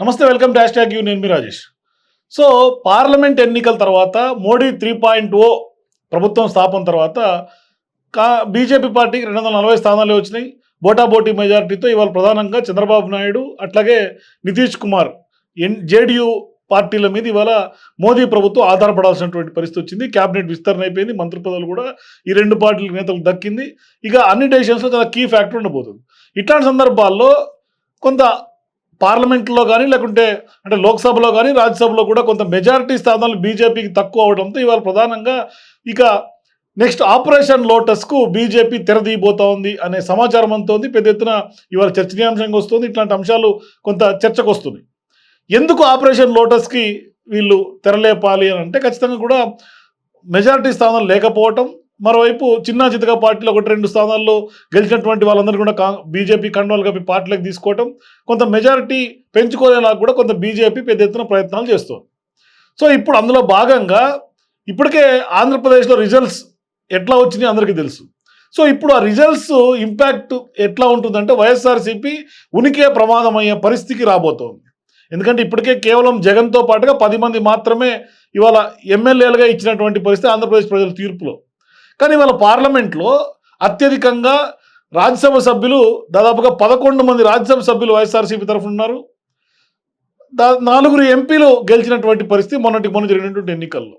నమస్తే welcome to hash tag you నేను మీ రాజేష్. సో పార్లమెంట్ ఎన్నికల తర్వాత మోడీ త్రీ పాయింట్ ఓ ప్రభుత్వం స్థాపన తర్వాత కా బీజేపీ పార్టీకి రెండు వందల నలభై స్థానాలు వచ్చినాయి. బోటాబోటీ మెజారిటీతో ఇవాళ ప్రధానంగా చంద్రబాబు నాయుడు అట్లాగే నితీష్ కుమార్ ఎన్ జేడీయూ పార్టీల మీద ఇవాళ మోదీ ప్రభుత్వం ఆధారపడాల్సినటువంటి పరిస్థితి వచ్చింది. క్యాబినెట్ విస్తరణ అయిపోయింది. మంత్రి పదవులు కూడా ఈ రెండు పార్టీల నేతలకు దక్కింది. ఇక అన్ని డెసిషన్స్లో చాలా కీ ఫ్యాక్టర్ ఉండబోతుంది. ఇట్లాంటి సందర్భాల్లో కొంత పార్లమెంట్లో కానీ లేకుంటే అంటే లోక్సభలో కానీ రాజ్యసభలో కూడా కొంత మెజారిటీ స్థానాలు బీజేపీకి తక్కువ అవడంతో ఇవాళ ప్రధానంగా ఇక నెక్స్ట్ ఆపరేషన్ లోటస్కు బీజేపీ తెరదీయబోతా ఉంది అనే సమాచారం అంతా ఉంది పెద్ద ఎత్తున ఇవాళ చర్చనీయాంశంగా వస్తుంది. ఇట్లాంటి అంశాలు కొంత చర్చకు వస్తున్నాయి. ఎందుకు ఆపరేషన్ లోటస్కి వీళ్ళు తెరలేపాలి అని అంటే ఖచ్చితంగా కూడా మెజారిటీ స్థానాలు లేకపోవటం మరోవైపు చిన్న చితక పార్టీలో ఒకటి రెండు స్థానాల్లో గెలిచినటువంటి వాళ్ళందరూ కూడా కా బీజేపీ కండోలు కప్పి పార్టీలకు తీసుకోవటం కొంత మెజారిటీ పెంచుకోలేలా కూడా కొంత బీజేపీ పెద్ద ఎత్తున ప్రయత్నాలు చేస్తుంది సో ఇప్పుడు అందులో భాగంగా ఇప్పటికే ఆంధ్రప్రదేశ్లో రిజల్ట్స్ ఎట్లా వచ్చినాయి అందరికీ తెలుసు. సో ఇప్పుడు ఆ రిజల్ట్స్ ఇంపాక్ట్ ఎట్లా ఉంటుందంటే వైఎస్ఆర్సీపీ ఉనికే ప్రమాదం అయ్యే పరిస్థితికి రాబోతోంది. ఎందుకంటే ఇప్పటికే కేవలం జగన్తో పాటుగా పది మంది మాత్రమే ఇవాళ ఎమ్మెల్యేలుగా ఇచ్చినటువంటి పరిస్థితి ఆంధ్రప్రదేశ్ ప్రజల తీర్పులో. కానీ ఇవాళ పార్లమెంట్లో అత్యధికంగా రాజ్యసభ సభ్యులు దాదాపుగా పదకొండు మంది రాజ్యసభ సభ్యులు వైఎస్ఆర్సీపీ తరఫున ఉన్నారు. దా నాలుగురు ఎంపీలు గెలిచినటువంటి పరిస్థితి మొన్నటి మొన్న జరిగినటువంటి ఎన్నికల్లో.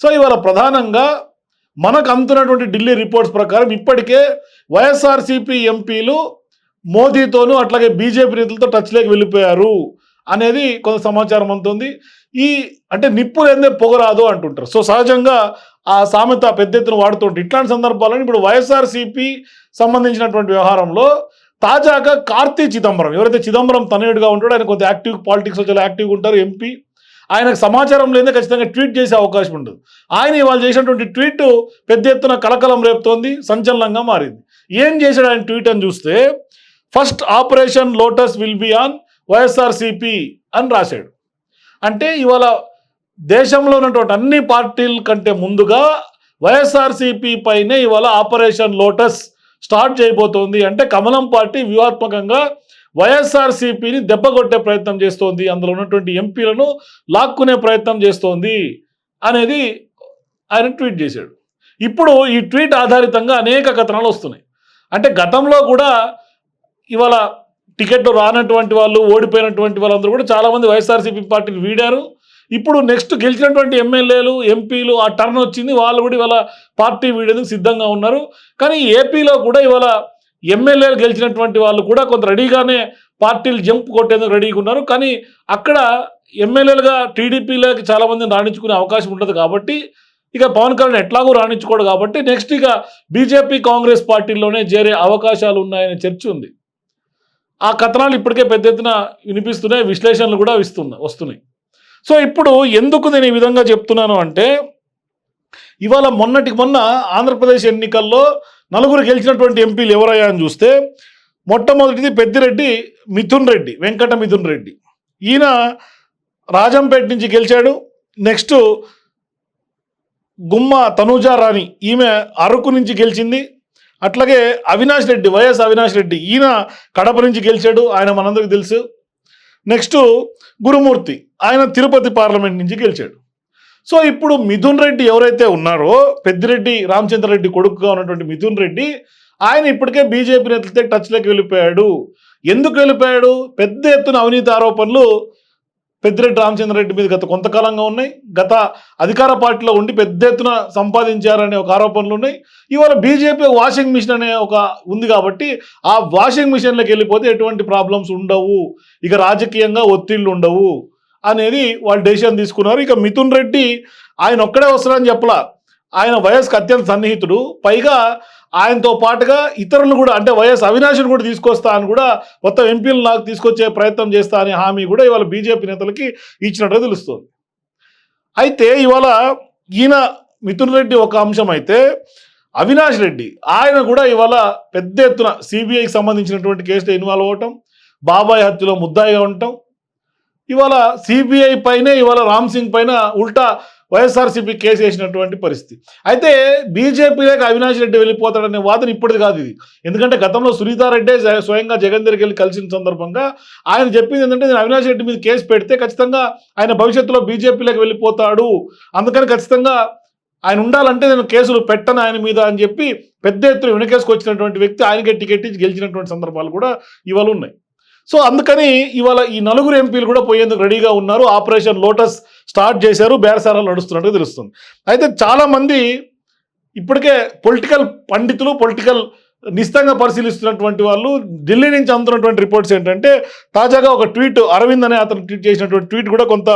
సో ఇవాళ ప్రధానంగా మనకు అందుతున్నటువంటి ఢిల్లీ రిపోర్ట్స్ ప్రకారం ఇప్పటికే వైఎస్ఆర్సీపీ ఎంపీలు మోదీతోనూ అట్లాగే బీజేపీ నేతలతో టచ్లోకి వెళ్ళిపోయారు అనేది కొంత సమాచారం అందుతుంది. ఈ అంటే నిప్పు ఏందే పొగరాదు అంటుంటారు. సో సహజంగా ఆ సామెత పెద్ద ఎత్తున వాడుతుంటే. ఇట్లాంటి సందర్భాల్లో ఇప్పుడు వైఎస్ఆర్సీపీ సంబంధించినటువంటి వ్యవహారంలో తాజాగా కార్తీ చిదంబరం ఎవరైతే చిదంబరం తనయుడుగా ఉంటాడో ఆయన కొంత యాక్టివ్ పాలిటిక్స్లో చాలా యాక్టివ్గా ఉంటారు ఎంపీ. ఆయనకు సమాచారం లేదా ఖచ్చితంగా ట్వీట్ చేసే అవకాశం ఉండదు. ఆయన ఇవాళ చేసినటువంటి ట్వీట్ పెద్ద ఎత్తున కలకలం రేపుతోంది సంచలనంగా మారింది. ఏం చేశాడు ఆయన ట్వీట్ అని చూస్తే first operation lotus will be on YSRCP అని రాశాడు. అంటే ఇవాళ దేశంలో ఉన్నటువంటి అన్ని పార్టీల కంటే ముందుగా వైఎస్ఆర్సీపీ పైనే ఇవాళ ఆపరేషన్ లోటస్ స్టార్ట్ చేయబోతోంది. అంటే కమలం పార్టీ వ్యూహాత్మకంగా వైఎస్ఆర్సీపీని దెబ్బగొట్టే ప్రయత్నం చేస్తోంది. అందులో ఉన్నటువంటి ఎంపీలను లాక్కునే ప్రయత్నం చేస్తోంది అనేది ఆయన ట్వీట్ చేశాడు. ఇప్పుడు ఈ ట్వీట్ ఆధారితంగా అనేక కథనాలు వస్తున్నాయి. అంటే గతంలో కూడా ఇవాళ టికెట్ రానటువంటి వాళ్ళు ఓడిపోయినటువంటి వాళ్ళందరూ కూడా చాలామంది వైఎస్ఆర్సీపీ పార్టీని వీడారు. ఇప్పుడు నెక్స్ట్ గెలిచినటువంటి ఎమ్మెల్యేలు ఎంపీలు ఆ టర్న్ వచ్చింది వాళ్ళు కూడా ఇవాళ పార్టీ వీడేందుకు సిద్ధంగా ఉన్నారు. కానీ ఏపీలో కూడా ఇవాళ ఎమ్మెల్యేలు గెలిచినటువంటి వాళ్ళు కూడా కొంత రెడీగానే పార్టీలు జంప్ కొట్టేందుకు రెడీగా ఉన్నారు. కానీ అక్కడ ఎమ్మెల్యేలుగా టీడీపీలోకి చాలామందిని రాణించుకునే అవకాశం ఉంటుంది కాబట్టి ఇక పవన్ కళ్యాణ్ ఎట్లాగూ రాణించుకోడు కాబట్టి నెక్స్ట్ ఇక బీజేపీ కాంగ్రెస్ పార్టీల్లోనే చేరే అవకాశాలు ఉన్నాయనే చర్చ ఉంది. ఆ కథనాలు ఇప్పటికే పెద్ద ఎత్తున వినిపిస్తున్నాయి విశ్లేషణలు కూడా ఇస్తున్నా వస్తున్నాయి. సో ఇప్పుడు ఎందుకు నేను ఈ విధంగా చెప్తున్నాను అంటే ఇవాళ మొన్నటికి మొన్న ఆంధ్రప్రదేశ్ ఎన్నికల్లో నలుగురు గెలిచినటువంటి ఎంపీలు ఎవరయ్యా అని చూస్తే మొట్టమొదటిది పెద్దిరెడ్డి మిథున్ రెడ్డి వెంకట మిథున్ రెడ్డి. ఈయన రాజంపేట నుంచి గెలిచాడు నెక్స్ట్ గుమ్మ తనూజా రాణి ఈమె అరకు నుంచి గెలిచింది అట్లాగే అవినాష్ రెడ్డి వైఎస్ అవినాష్ రెడ్డి ఈయన కడప నుంచి గెలిచాడు ఆయన మనందరికి తెలుసు. నెక్స్ట్ గురుమూర్తి ఆయన తిరుపతి పార్లమెంట్ నుంచి గెలిచాడు. సో ఇప్పుడు మిథున్ రెడ్డి ఎవరైతే ఉన్నారో పెద్దిరెడ్డి రామచంద్రరెడ్డి కొడుకుగా ఉన్నటువంటి మిథున్ రెడ్డి ఆయన ఇప్పటికే బీజేపీ నేతలతో టచ్లోకి వెళ్ళిపోయాడు. ఎందుకు వెళ్ళిపోయాడు? పెద్ద ఎత్తున అవినీతి ఆరోపణలు పెద్దిరెడ్డి రామచంద్రరెడ్డి మీద గత కొంతకాలంగా ఉన్నాయి. గత అధికార పార్టీలో ఉండి పెద్ద ఎత్తున సంపాదించారనే ఒక ఆరోపణలు ఉన్నాయి. ఇవాళ బీజేపీ వాషింగ్ మిషన్ అనే ఒక ఉంది కాబట్టి ఆ వాషింగ్ మిషన్లోకి వెళ్ళిపోతే ఎటువంటి ప్రాబ్లమ్స్ ఉండవు. ఇక రాజకీయంగా ఒత్తిళ్ళు ఉండవు. అనేది వాళ్ళు డెసిషన్ తీసుకున్నారు. ఇక మిథున్ రెడ్డి ఆయన ఒక్కడే వస్తారని చెప్పలా. ఆయన వైఎస్కి అత్యంత సన్నిహితుడు. పైగా ఆయనతో పాటుగా ఇతరులు కూడా అంటే వైఎస్ అవినాష్ని కూడా తీసుకొస్తా అని కూడా మొత్తం ఎంపీలు నాకు తీసుకొచ్చే ప్రయత్నం చేస్తా అనే హామీ కూడా ఇవాళ బీజేపీ నేతలకి ఇచ్చినట్టుగా తెలుస్తుంది. అయితే ఇవాళ ఈయన మిథున్ రెడ్డి ఒక అంశం అయితే అవినాష్ రెడ్డి. ఆయన కూడా ఇవాళ పెద్ద ఎత్తున సిబిఐకి సంబంధించినటువంటి కేసులో ఇన్వాల్వ్ అవటం బాబాయ్ హత్యలో ముద్దాయిగా ఉండటం. ఇవాళ సిబిఐ పైనే ఇవాళ రామ్ సింగ్ పైన ఉల్టా వైఎస్ఆర్సీపీ కేసు వేసినటువంటి పరిస్థితి. అయితే బీజేపీలోకి అవినాష్ రెడ్డి వెళ్ళిపోతాడనే వాదన ఇప్పటిది కాదు ఇది. ఎందుకంటే గతంలో సునీతారెడ్డి స్వయంగా జగన్ దగ్గరికి వెళ్ళి కలిసిన సందర్భంగా ఆయన చెప్పింది ఏంటంటే నేను అవినాష్ రెడ్డి మీద కేసు పెడితే ఖచ్చితంగా ఆయన భవిష్యత్తులో బీజేపీలోకి వెళ్ళిపోతాడు. అందుకని ఖచ్చితంగా ఆయన ఉండాలంటే నేను కేసులు పెట్టను ఆయన మీద అని చెప్పి పెద్ద ఎత్తున వెనకేసుకు వచ్చినటువంటి వ్యక్తి ఆయనకే టికెట్ ఇచ్చి గెలిచినటువంటి సందర్భాలు కూడా ఇవాళ ఉన్నాయి. సో అందుకని ఇవాళ ఈ నలుగురు ఎంపీలు కూడా పోయేందుకు రెడీగా ఉన్నారు. ఆపరేషన్ లోటస్ స్టార్ట్ చేశారు. బేరసారాలు నడుస్తున్నట్టుగా తెలుస్తుంది. అయితే చాలామంది ఇప్పటికే పొలిటికల్ పండితులు పొలిటికల్ నిశ్చితంగా పరిశీలిస్తున్నటువంటి వాళ్ళు ఢిల్లీ నుంచి అందుతున్నటువంటి రిపోర్ట్స్ ఏంటంటే తాజాగా ఒక ట్వీట్ అరవింద్ అనే అతను ట్వీట్ చేసినటువంటి ట్వీట్ కూడా కొంత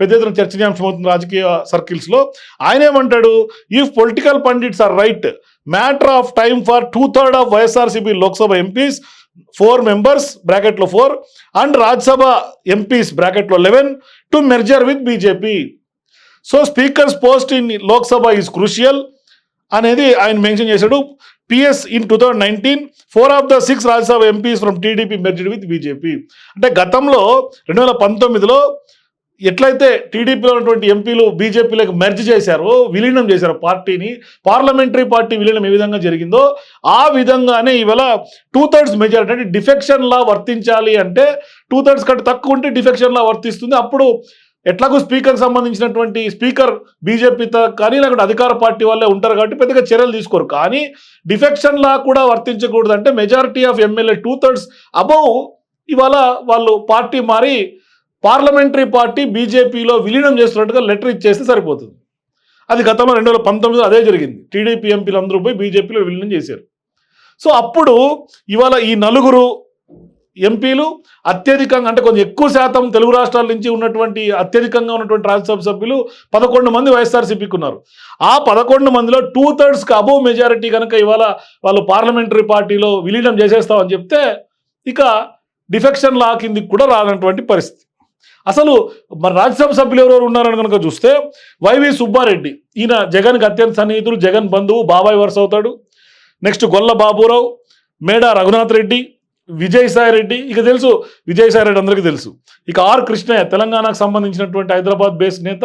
పెద్ద ఎత్తున చర్చనీయాంశం అవుతుంది రాజకీయ సర్కిల్స్లో. ఆయన ఏమంటాడు if political pundits are right matter of time for two third of YSRCP Lok Sabha MPs four members బ్రాకెట్లో ఫోర్ అండ్ రాజ్యసభ ఎంపీస్ బ్రాకెట్లో eleven to merger with BJP. So speakers post in Lok Sabha is crucial అనేది ఆయన mention చేశాడు. PS in two thousand nineteen four of the six Rajya Sabha MPs from TDP merger with BJP. అంటే గతంలో రెండు వేల పంతొమ్మిదిలో ఎట్లయితే టీడీపీలో ఉన్నటువంటి ఎంపీలు బీజేపీలకు మెర్జ్ చేశారో విలీనం చేశారు పార్టీని పార్లమెంటరీ పార్టీ విలీనం ఏ విధంగా జరిగిందో ఆ విధంగానే ఇవాళ టూ థర్డ్స్ మెజారిటీ అంటే డిఫెక్షన్ లా వర్తించాలి అంటే టూ థర్డ్స్ కంటే తక్కువ ఉంటే డిఫెక్షన్ లా వర్తిస్తుంది. అప్పుడు ఎట్లాగో స్పీకర్కి సంబంధించినటువంటి స్పీకర్ బీజేపీతో కానీ లేకుంటే అధికార పార్టీ వాళ్ళే ఉంటారు కాబట్టి పెద్దగా చర్యలు తీసుకోరు. కానీ డిఫెక్షన్ లా కూడా వర్తించకూడదు అంటే majority of MLA two thirds above ఇవాళ వాళ్ళు పార్టీ మారి పార్లమెంటరీ పార్టీ బీజేపీలో విలీనం చేస్తున్నట్టుగా లెటర్ ఇచ్చేస్తే సరిపోతుంది. అది గతంలో రెండు వేల పంతొమ్మిదిలో అదే జరిగింది. టీడీపీ ఎంపీలు అందరూ పోయి బీజేపీలో విలీనం చేశారు. సో అప్పుడు ఇవాళ ఈ నలుగురు ఎంపీలు అత్యధికంగా అంటే కొంచెం ఎక్కువ శాతం తెలుగు రాష్ట్రాల నుంచి ఉన్నటువంటి అత్యధికంగా ఉన్నటువంటి రాజ్యసభ సభ్యులు పదకొండు మంది వైఎస్ఆర్సీపీకి ఉన్నారు. ఆ పదకొండు మందిలో టూ థర్డ్స్కి అబోవ్ మెజారిటీ కనుక ఇవాళ వాళ్ళు పార్లమెంటరీ పార్టీలో విలీనం చేసేస్తామని చెప్తే ఇక డిఫెక్షన్ లా కిందికి కూడా రానటువంటి పరిస్థితి. అసలు మన రాజ్యసభ సభ్యులు ఎవరెవరు ఉన్నారని కనుక చూస్తే వైవి సుబ్బారెడ్డి. ఈయన జగన్కి అత్యంత సన్నిహితుడు జగన్ బంధువు బాబాయ్ వరుస అవుతాడు. నెక్స్ట్ గొల్ల బాబురావు మేడా రఘునాథ్ రెడ్డి విజయసాయి రెడ్డి. ఇక తెలుసు విజయసాయి రెడ్డి అందరికీ తెలుసు. ఇక ఆర్ కృష్ణయ్య తెలంగాణకు సంబంధించినటువంటి హైదరాబాద్ బేస్ నేత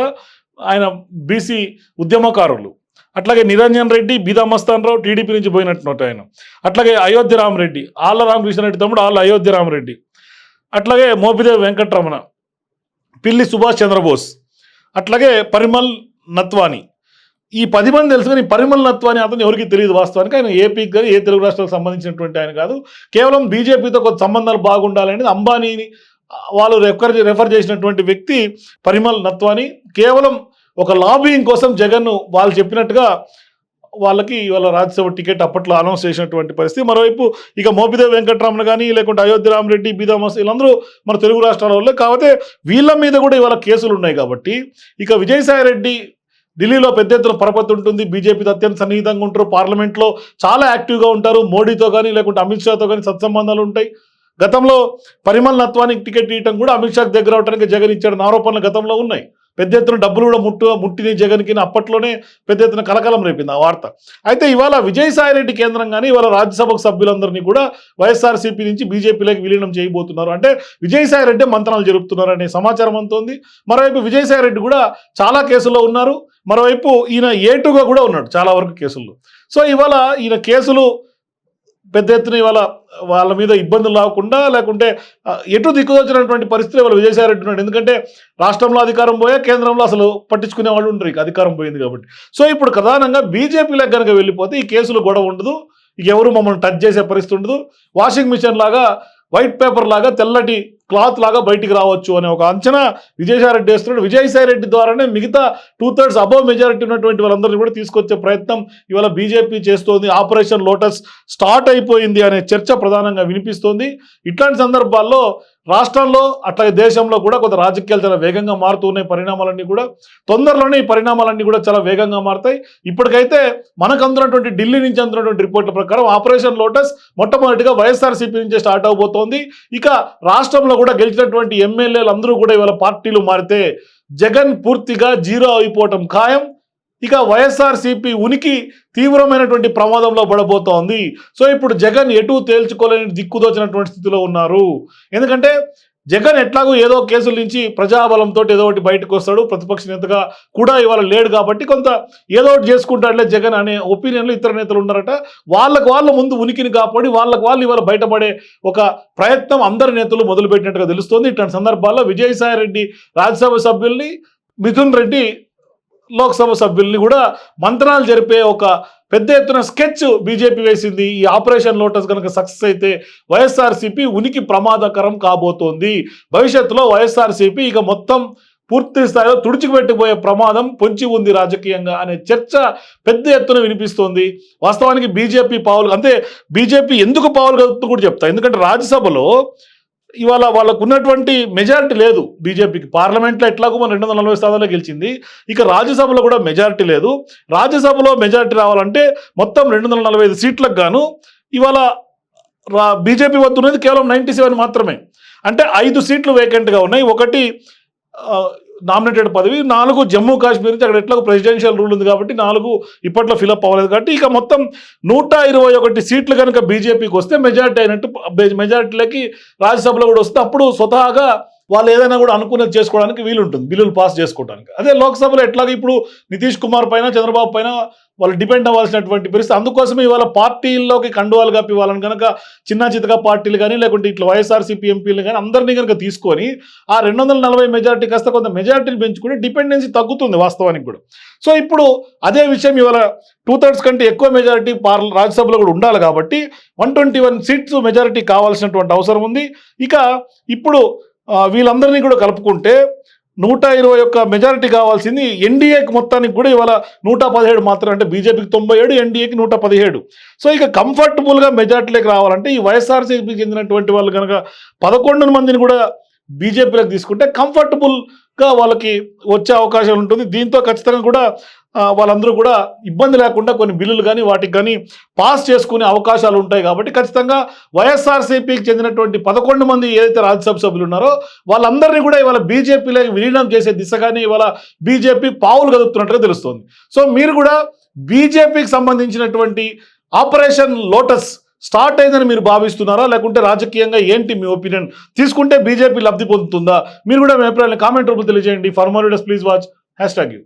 ఆయన బీసీ ఉద్యమకారులు. అట్లాగే నిరంజన్ రెడ్డి బీదా మస్తాన్ రావు టీడీపీ నుంచి పోయినట్టున్నట్టు ఆయన. అట్లాగే అయోధ్య రామరెడ్డి ఆళ్ళ రామకృష్ణారెడ్డి తమ్ముడు ఆళ్ళ అయోధ్య రామరెడ్డి అట్లాగే మోపిదేవి వెంకటరమణ. పిల్లి సుభాష్ చంద్రబోస్. అట్లాగే పరిమల్ నత్వాని. ఈ పది మంది తెలుసు కానీ పరిమల్ నత్వాని అతను ఎవరికి తెలియదు వాస్తవానికి. ఆయన ఏపీకి కానీ ఏ తెలుగు రాష్ట్రాలకు సంబంధించినటువంటి ఆయన కాదు. కేవలం బీజేపీతో కొంత సంబంధాలు బాగుండాలనేది అంబానీని వాళ్ళు రెఫర్ రెఫర్ చేసినటువంటి వ్యక్తి పరిమల్ నత్వాని. కేవలం ఒక లాబింగ్ కోసం జగన్ వాళ్ళు చెప్పినట్టుగా వాళ్ళకి ఇవాళ రాజ్యసభ టికెట్ అప్పట్లో అనౌన్స్ చేసినటువంటి పరిస్థితి. మరోవైపు ఇక మోపిదేవి వెంకటరమణ కానీ లేకుంటే అయోధ్య రామరెడ్డి బీదామస్ వీళ్ళందరూ మన తెలుగు రాష్ట్రాల వాళ్ళే కాకపోతే వీళ్ళ మీద కూడా ఇవాళ కేసులు ఉన్నాయి కాబట్టి ఇక విజయసాయి రెడ్డి ఢిల్లీలో పెద్ద ఎత్తున పరపతి ఉంటుంది. బీజేపీతో అత్యంత సన్నిహితంగా ఉంటారు. పార్లమెంట్లో చాలా యాక్టివ్గా ఉంటారు. మోడీతో కానీ లేకుంటే అమిత్ షాతో కానీ సత్సంబంధాలు ఉంటాయి. గతంలో పరిమల్ నత్వానికి టికెట్ ఇవ్వడం కూడా అమిత్ షాకి దగ్గర అవడానికి జగన్ ఇచ్చాడు ఆరోపణలు గతంలో ఉన్నాయి. పెద్ద ఎత్తున డబ్బులు కూడా ముట్టు ముట్టింది జగన్కి అప్పట్లోనే పెద్ద ఎత్తున కలకలం రేపింది ఆ వార్త. అయితే ఇవాళ విజయసాయి రెడ్డి కేంద్రంగానే ఇవాళ రాజ్యసభకు సభ్యులందరినీ కూడా వైఎస్ఆర్సీపీ నుంచి బీజేపీలోకి విలీనం చేయబోతున్నారు. అంటే విజయసాయి రెడ్డి మంత్రాలు జరుపుతున్నారు అనే సమాచారం అంతోంది మరోవైపు విజయసాయి రెడ్డి కూడా చాలా కేసుల్లో ఉన్నారు. మరోవైపు ఈయన ఏటుగా కూడా ఉన్నాడు చాలా వరకు కేసుల్లో. సో ఇవాళ ఈయన కేసులు పెద్ద ఎత్తున ఇవాళ వాళ్ళ మీద ఇబ్బందులు రాకుండా లేకుంటే ఎటు దిక్కుదొచ్చినటువంటి పరిస్థితి వాళ్ళు విజయసాయి ఉన్నాడు. ఎందుకంటే రాష్ట్రంలో అధికారం పోయా కేంద్రంలో అసలు పట్టించుకునే వాళ్ళు ఉండరు. ఇక అధికారం పోయింది కాబట్టి. సో ఇప్పుడు ప్రధానంగా బీజేపీలకు కనుక వెళ్ళిపోతే ఈ కేసులు గొడవ ఉండదు. ఎవరు మమ్మల్ని టచ్ చేసే పరిస్థితి ఉండదు. వాషింగ్ మిషన్ లాగా వైట్ పేపర్ లాగా తెల్లటి క్లాత్ లాగా బయటికి రావచ్చు అనే ఒక అంచనా విజయసాయి రెడ్డి వేస్తున్నాడు. విజయసాయి రెడ్డి ద్వారానే మిగతా టూ థర్డ్స్ అబవ్ మెజారిటీ ఉన్నటువంటి వాళ్ళందరినీ కూడా తీసుకొచ్చే ప్రయత్నం ఇవాళ బీజేపీ చేస్తోంది. ఆపరేషన్ లోటస్ స్టార్ట్ అయిపోయింది అనే చర్చ ప్రధానంగా వినిపిస్తోంది. ఇట్లాంటి సందర్భాల్లో రాష్ట్రంలో అట్లాగే దేశంలో కూడా కొంత రాజకీయాలు చాలా వేగంగా మారుతూ ఉన్నాయి పరిణామాలన్నీ కూడా తొందరలోనే ఈ పరిణామాలన్నీ కూడా చాలా వేగంగా మారుతాయి. ఇప్పటికైతే మనకు అందుతున్నటువంటి ఢిల్లీ నుంచి అందుతున్నటువంటి రిపోర్ట్ల ప్రకారం ఆపరేషన్ లోటస్ మొట్టమొదటిగా వైఎస్ఆర్సీపీ నుంచి స్టార్ట్ అవబోతోంది. ఇక రాష్ట్రంలో కూడా గెలిచినటువంటి ఎమ్మెల్యేలు అందరూ కూడా ఇవాళ పార్టీలు మారితే జగన్ పూర్తిగా జీరో అయిపోవటం ఖాయం. ఇక వైఎస్ఆర్సీపీ ఉనికి తీవ్రమైనటువంటి ప్రమాదంలో పడబోతోంది. సో ఇప్పుడు జగన్ ఎటు తేల్చుకోలేని దిక్కుదోచినటువంటి స్థితిలో ఉన్నారు. ఎందుకంటే జగన్ ఎట్లాగో ఏదో కేసుల నుంచి ప్రజాబలంతో ఏదో ఒకటి బయటకు వస్తాడు ప్రతిపక్ష నేతగా కూడా ఇవాళ లేడు కాబట్టి కొంత ఏదో ఒకటి చేసుకుంటాడులే జగన్ అనే ఒపీనియన్లో ఇతర నేతలు ఉన్నారట. వాళ్ళకు వాళ్ళ ముందు ఉనికిని కాపాడి వాళ్ళకు వాళ్ళు ఇవాళ బయటపడే ఒక ప్రయత్నం అందరి నేతలు మొదలుపెట్టినట్టుగా తెలుస్తోంది. ఇట్లాంటి సందర్భాల్లో విజయసాయి రెడ్డి రాజ్యసభ సభ్యుల్ని మిథున్ రెడ్డి లోక్సభ సభ్యుల్ని కూడా మంత్రాలు జరిపే ఒక పెద్ద ఎత్తున స్కెచ్ బీజేపీ వేసింది. ఈ ఆపరేషన్ లోటస్ కనుక సక్సెస్ అయితే వైఎస్ఆర్సీపీ ఉనికి ప్రమాదకరం కాబోతోంది. భవిష్యత్తులో వైఎస్ఆర్సీపీ ఇక మొత్తం పూర్తి స్థాయిలో తుడిచిపెట్టిపోయే ప్రమాదం పొంచి ఉంది రాజకీయంగా అనే చర్చ పెద్ద ఎత్తున వినిపిస్తోంది. వాస్తవానికి బీజేపీ పావులు అంటే బీజేపీ ఎందుకు పావులు కలుపుతూ కూడా చెప్తా. ఎందుకంటే రాజ్యసభలో ఇవాళ వాళ్ళకు ఉన్నటువంటి మెజారిటీ లేదు బీజేపీకి. పార్లమెంట్లో ఎట్లాగో మన రెండు వందల నలభై స్థానాల్లో గెలిచింది. ఇక రాజ్యసభలో కూడా మెజారిటీ లేదు. రాజ్యసభలో మెజారిటీ రావాలంటే మొత్తం రెండు వందల నలభై ఐదు సీట్లకు గాను ఇవాళ రా బీజేపీ వద్ద ఉన్నది కేవలం నైంటీ సెవెన్ మాత్రమే. అంటే ఐదు సీట్లు వేకెంట్గా ఉన్నాయి. ఒకటి నామినేటెడ్ పదవి నాలుగు జమ్మూ కాశ్మీర్ నుంచి అక్కడ ఎట్లాగో ప్రెసిడెన్షియల్ రూల్ ఉంది కాబట్టి నాలుగు ఇప్పట్లో ఫిలప్ అవ్వలేదు కాబట్టి ఇక మొత్తం నూట ఇరవై ఒకటి సీట్లు కనుక బీజేపీకి వస్తే మెజారిటీ అయినట్టు మెజార్టీలకి రాజ్యసభలో కూడా వస్తే అప్పుడు స్వతహాగా వాళ్ళు ఏదైనా కూడా అనుకున్నది చేసుకోవడానికి వీలుంటుంది బిల్లులు పాస్ చేసుకోవడానికి అదే లోక్సభలో ఎట్లాగో ఇప్పుడు నితీష్ కుమార్ పైన చంద్రబాబు పైన వాళ్ళు డిపెండ్ అవ్వాల్సినటువంటి పరిస్థితి. అందుకోసమే ఇవాళ పార్టీల్లోకి కండువాలు కప్పి వాళ్ళని కనుక చిన్న చితక పార్టీలు కానీ లేకుంటే ఇట్లా వైఎస్ఆర్సీపీ ఎంపీలు కానీ అందరినీ కనుక తీసుకొని ఆ రెండు వందల నలభై మెజారిటీ కాస్త కొంత మెజారిటీని పెంచుకుని డిపెండెన్సీ తగ్గుతుంది వాస్తవానికి కూడా. సో ఇప్పుడు అదే విషయం ఇవాళ టూ థర్డ్స్ కంటే ఎక్కువ మెజారిటీ పార్ల రాజ్యసభలో కూడా ఉండాలి కాబట్టి one twenty one seats majority కావాల్సినటువంటి అవసరం ఉంది. ఇక ఇప్పుడు వీళ్ళందరినీ కూడా కలుపుకుంటే నూట ఇరవై ఒక్క మెజారిటీ కావాల్సింది ఎన్డీఏకి మొత్తానికి కూడా ఇవాళ నూట పదిహేడు మాత్రం అంటే బీజేపీకి తొంభై ఏడు ఎన్డీఏకి నూట పదిహేడు. సో ఇక కంఫర్టబుల్గా మెజార్టీలోకి రావాలంటే ఈ వైఎస్ఆర్సీపీకి చెందినటువంటి వాళ్ళు కనుక పదకొండు మందిని కూడా బీజేపీలోకి తీసుకుంటే కంఫర్టబుల్గా వాళ్ళకి వచ్చే అవకాశం ఉంటుంది. దీంతో ఖచ్చితంగా కూడా వాళ్ళందరూ కూడా ఇబ్బంది లేకుండా కొన్ని బిల్లులు కానీ వాటికి కానీ పాస్ చేసుకునే అవకాశాలు ఉంటాయి కాబట్టి ఖచ్చితంగా వైఎస్ఆర్సీపీకి చెందినటువంటి పదకొండు మంది ఏదైతే రాజ్యసభ సభ్యులు ఉన్నారో వాళ్ళందరినీ కూడా ఇవాళ బీజేపీలోకి విలీనం చేసే దిశగానే ఇవాళ బీజేపీ పావులు కదుపుతున్నట్టుగా తెలుస్తుంది. సో మీరు కూడా బీజేపీకి సంబంధించినటువంటి ఆపరేషన్ లోటస్ స్టార్ట్ అయిందని మీరు భావిస్తున్నారా? లేకుంటే రాజకీయంగా ఏంటి మీ ఒపీనియన్? తీసుకుంటే బీజేపీ లబ్ధి పొందుతుందా? మీరు కూడా మీ అభిప్రాయాన్ని కామెంట్ రూపంలో తెలియజేయండి. For more please watch. Hash tag you.